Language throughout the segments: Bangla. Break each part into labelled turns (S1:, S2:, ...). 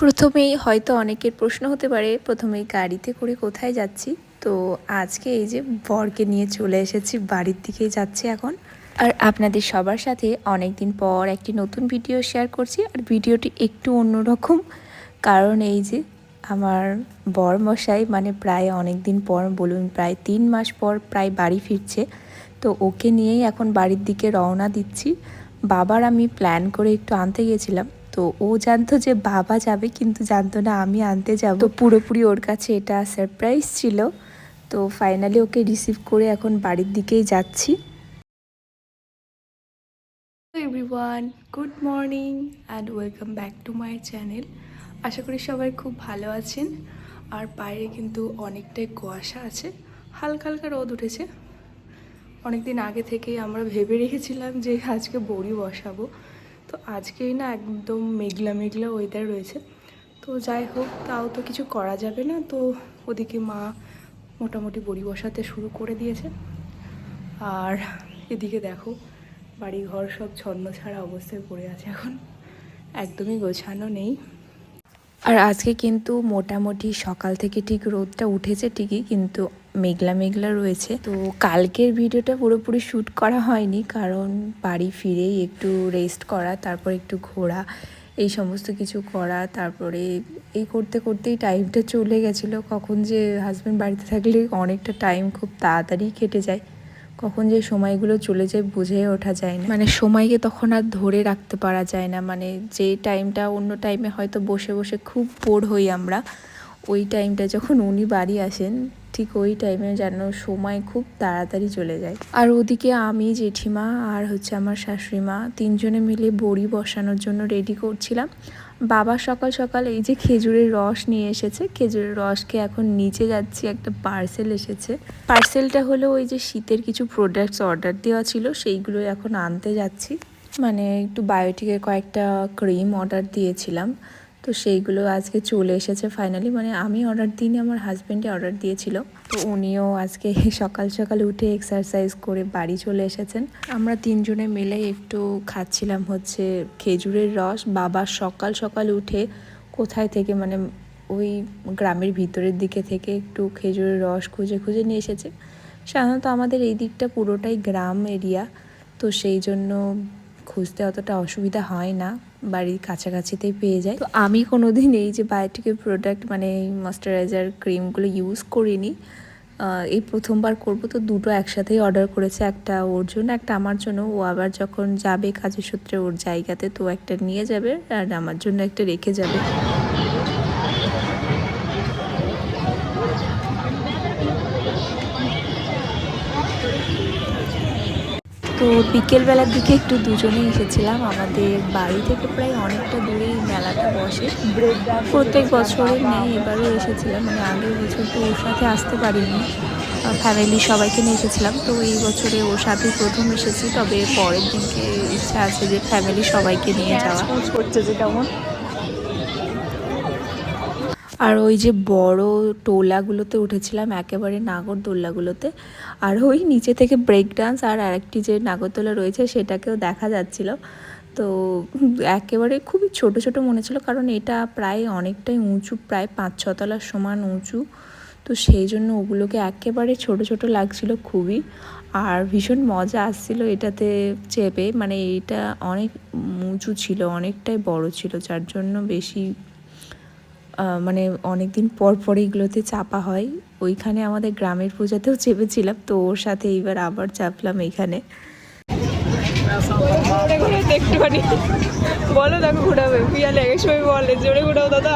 S1: প্রথমেই হয়তো অনেকের প্রশ্ন হতে পারে প্রথমেই গাড়িতে করে কোথায় যাচ্ছি? তো আজকে এই যে বরকে নিয়ে চলে এসেছি, বাড়ির দিকেই যাচ্ছি এখন। আর আপনাদের সবার সাথে অনেক দিন পর একটি নতুন ভিডিও শেয়ার করছি। আর ভিডিওটি একটু অন্যরকম, কারণ এই যে আমার বর মশাই মানে প্রায় অনেক দিন পর, বলুন প্রায় তিন মাস পর প্রায় বাড়ি ফিরছে। তো ওকে নিয়েই এখন বাড়ির দিকে রওনা দিচ্ছি। বাবার আমি প্ল্যান করে একটু আনতে গেছিলাম তো ও জানতো যে বাবা যাবে, কিন্তু জানতো না আমি আনতে যাব। তো পুরোপুরি ওর কাছে এটা সারপ্রাইজ ছিল। তো ফাইনালি ওকে রিসিভ করে এখন বাড়ির দিকেই যাচ্ছি। Everyone good morning and welcome back to my channel আশা করি সবাই খুব ভালো আছেন। আর বাইরে কিন্তু অনেকটাই কুয়াশা আছে। হালকা হালকা রোদ উঠেছে। অনেক দিন আগে থেকেই আমরা ভেবে রেখেছিলাম যে আজকে বড়ি বসাবো। তো আজকেই না একদম মেঘলা মেঘলা ওয়েদার রয়েছে। তো যাই হোক, তাও তো কিছু করা যাবে না। তো ওদিকে মা মোটামুটি বড়ি বসাতে শুরু করে দিয়েছে। আর এদিকে দেখো বাড়ি ঘর সব ছন্ন ছাড়া অবস্থায় পড়ে আছে এখন। একদমই গোছানো নেই। আর আজকে কিন্তু মোটামুটি সকাল থেকে ঠিক রোদটা উঠেছে ঠিকই, কিন্তু মেঘলা মেঘলা রয়েছে। তো কালকের ভিডিওটা পুরোপুরি শ্যুট করা হয়নি, কারণ বাড়ি ফিরেই একটু রেস্ট করা, তারপর একটু ঘোরা, এই সমস্ত কিছু করা, তারপরে এই করতে করতেই টাইমটা চলে গেছিল। কখন যে হাজব্যান্ড বাড়িতে থাকলে অনেকটা টাইম খুব তাড়াতাড়ি কেটে যায়। কখন যে সময়গুলো চলে যায় বুঝে ওঠা যায় না। মানে সময়কে তখন আর ধরে রাখতে পারা যায় না। মানে যে টাইমটা অন্য টাইমে হয়তো বসে বসে খুব বোর হই আমরা। ওই টাইমটা যখন উনি বাড়ি আসেন, ঠিক ওই টাইমে যেন সময় খুব তাড়াতাড়ি চলে যায়। আর ওদিকে আমি, জেঠিমা আর হচ্ছে আমার শাশুড়ি মা তিনজনে মিলে বড়ি বসানোর জন্য রেডি করছিলাম। বাবা সকাল সকাল এই যে খেজুরের রস নিয়ে এসেছে, খেজুরের রসকে এখন নিচে যাচ্ছি, একটা পার্সেল এসেছে। পার্সেলটা হলো ওই যে শীতের কিছু প্রোডাক্টস অর্ডার দেওয়া ছিল, সেইগুলো এখন আনতে যাচ্ছি। মানে একটু বায়োটিকের কয়েকটা ক্রিম অর্ডার দিয়েছিলাম। তো সেইগুলো আজকে চলে এসেছে ফাইনালি মানে আমি অর্ডার দিইনি, আমার হাজব্যান্ডে অর্ডার দিয়েছিল। তো উনিও আজকে সকাল সকাল উঠে এক্সারসাইজ করে বাড়ি চলে এসেছেন। আমরা তিনজনে মিলে একটু খাচ্ছিলাম হচ্ছে খেজুরের রস। বাবা সকাল সকাল উঠে কোথায় থেকে মানে ওই গ্রামের ভিতরের দিকে থেকে একটু খেজুরের রস খুঁজে খুঁজে নিয়ে এসেছে। সাধারণত আমাদের এই দিকটা পুরোটাই গ্রাম এরিয়া তো সেই জন্য খুঁজতে অতটা অসুবিধা হয় না, বাড়ির কাছাকাছিতেই পেয়ে যায়। তো আমি কোনো দিন এই যে বায়োটিকের প্রোডাক্ট মানে ময়শ্চারাইজার ক্রিমগুলো ইউজ করিনি। এই প্রথমবার করব তো দুটো একসাথেই অর্ডার করেছে একটা ওর জন্য, একটা আমার জন্য। ও আবার যখন যাবে কাজের সূত্রে ওর জায়গাতে, তো একটা নিয়ে যাবে আর আমার জন্য একটা রেখে যাবে। তো বিকেলবেলার দিকে একটু দুজনে এসেছিলাম। আমাদের বাড়ি থেকে প্রায় অনেকটা দূরেই মেলাটা বসে। প্রত্যেক বছরের নেই, এবারও এসেছিলাম। মানে আগের বছর তো ওর সাথে আসতে পারিনি। ফ্যামিলি সবাইকে নিয়ে এসেছিলাম। তো এই বছরে ওর সাথে প্রথম এসেছি। তবে পরের দিনকে ইচ্ছা আছে যে ফ্যামিলি সবাইকে নিয়ে যাওয়া করছে যে কেমন? আর ওই যে বড় টোলাগুলোতে উঠেছিলাম, একেবারে নাগরদোল্লাগুলোতে আর ওই নিচে থেকে ব্রেক ডান্স আর আরেকটি যে নাগরদোলা রয়েছে সেটাকেও দেখা যাচ্ছিল। তো একেবারে খুবই ছোট ছোট মনে ছিল, কারণ এটা প্রায় অনেকটাই উঁচু, প্রায় পাঁচ ছতলার সমান উঁচু। তো সেই জন্য ওগুলোকে একেবারে ছোট ছোট লাগছিল খুবই। আর ভীষণ মজা আসছিল এটাতে চেপে মানে এটা অনেক উঁচু ছিল, অনেকটাই বড় ছিল, যার জন্য বেশি মানে অনেক দিন পর পর এগুলোতে চাপা হয়। ওইখানে আমাদের গ্রামের পূজাতেও চেপেছিলাম তো ওর সাথে এইবার আবার চাপলাম এইখানে। একটুখানি বলো দেখো ঘুরাবে। পিয়ালে এক সময় বলে জোরে ঘুরাও দাদা।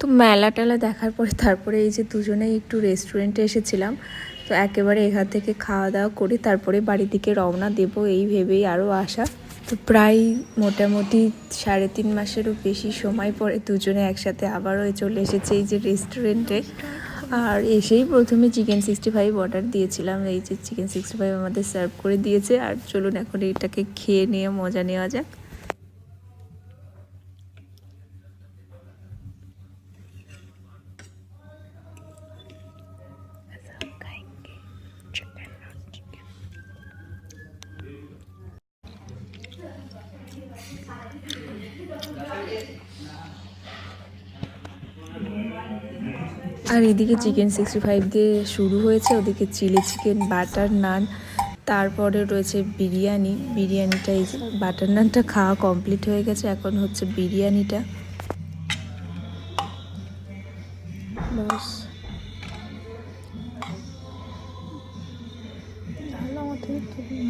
S1: তো মেলা টেলা দেখার পরে তারপরে এই যে দুজনেই একটু রেস্টুরেন্টে এসেছিলাম। তো একেবারে এখান থেকে খাওয়া দাওয়া করে তারপরে বাড়ি থেকে রওনা দেব, এই ভেবেই আরও আসা তো প্রায় মোটামুটি সাড়ে তিন মাসেরও বেশি সময় পরে দুজনে একসাথে আবারও চলে এসেছে এই যে রেস্টুরেন্টে। আর এসেই প্রথমে চিকেন সিক্সটি ফাইভ অর্ডার দিয়েছিলাম, এই যে চিকেন সিক্সটি ফাইভ আমাদের সার্ভ করে দিয়েছে। আর চলুন এখন এটাকে খেয়ে নিয়ে মজা নেওয়া যাক। আর এদিকে চিকেন সিক্সটি ফাইভ দিয়ে শুরু হয়েছে, ওদিকে চিলি চিকেন, বাটার নান, তারপরে রয়েছে বিরিয়ানি। বিরিয়ানিটা এই বাটার নানটা খাওয়া কমপ্লিট হয়ে গেছে, এখন হচ্ছে বিরিয়ানিটা।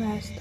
S1: ব্যস্ত।